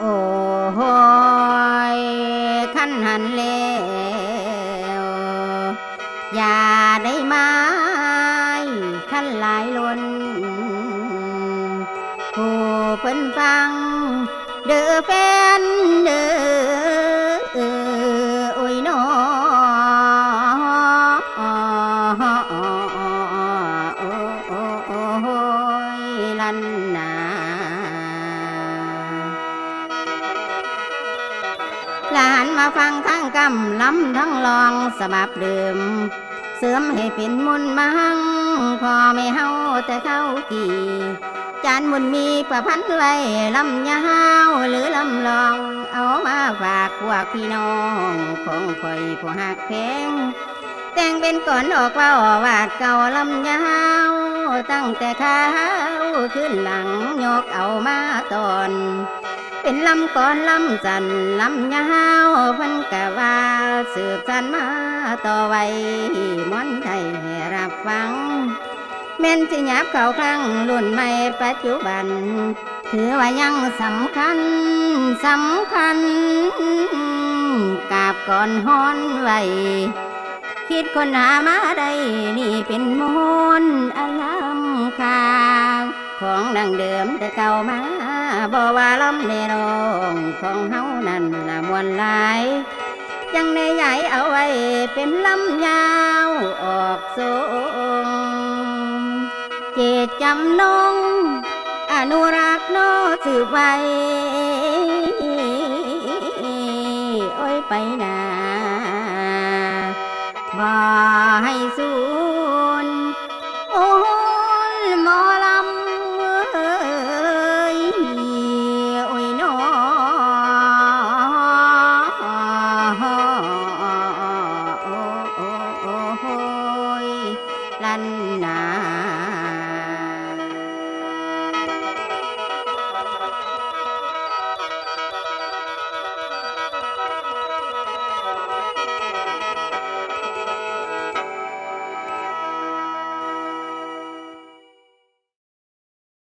โอ้ยขันหันเลวอย่าได้มาขันหลายล้นผู้เพิ่นฟัง เด้อแฟนเด้ออ้ยน้อโอ้ยลันนา หลานมาฟังทั้งกำล้ำทั้งลองสบับเดิม เสริมให้เป็นมุนต์มังพอไม่เฮาแต่เข้ากี่จานมุนมีประพันธ์ไว้ลำยาวหรือลำลอง เอามาฝากพวกพี่น้องของคอยผู้หักเพลงแต่งเป็นก่อนออกเล่าวาดเก่าลำยาวตั้งแต่ข้าวขึ้นหลังยกเอามาตอน เป็นลำก่อนลำจันลำยาวพันกะว่าสืบสันมาต่อไว้ม้อนไทยให้รับฟัง แม่นสิหยับเข้าครั้งรุ่นใหม่ปัจจุบัน ถือว่ายังสำคัญสำคัญกาบก่อนฮ้อนไว้คิดคนหามาได้นี่เป็นม ดังเดิมแต่เก่ามาบ่ว่าลำในรองของเฮานั่นละมวนหลายยังในใหญ่เอาไว้เป็นลำยาวออกสูงเจตจำนงอนุรักษ์โนสืบไว้โอ้ยไปนาบ่ให้สู ลันนา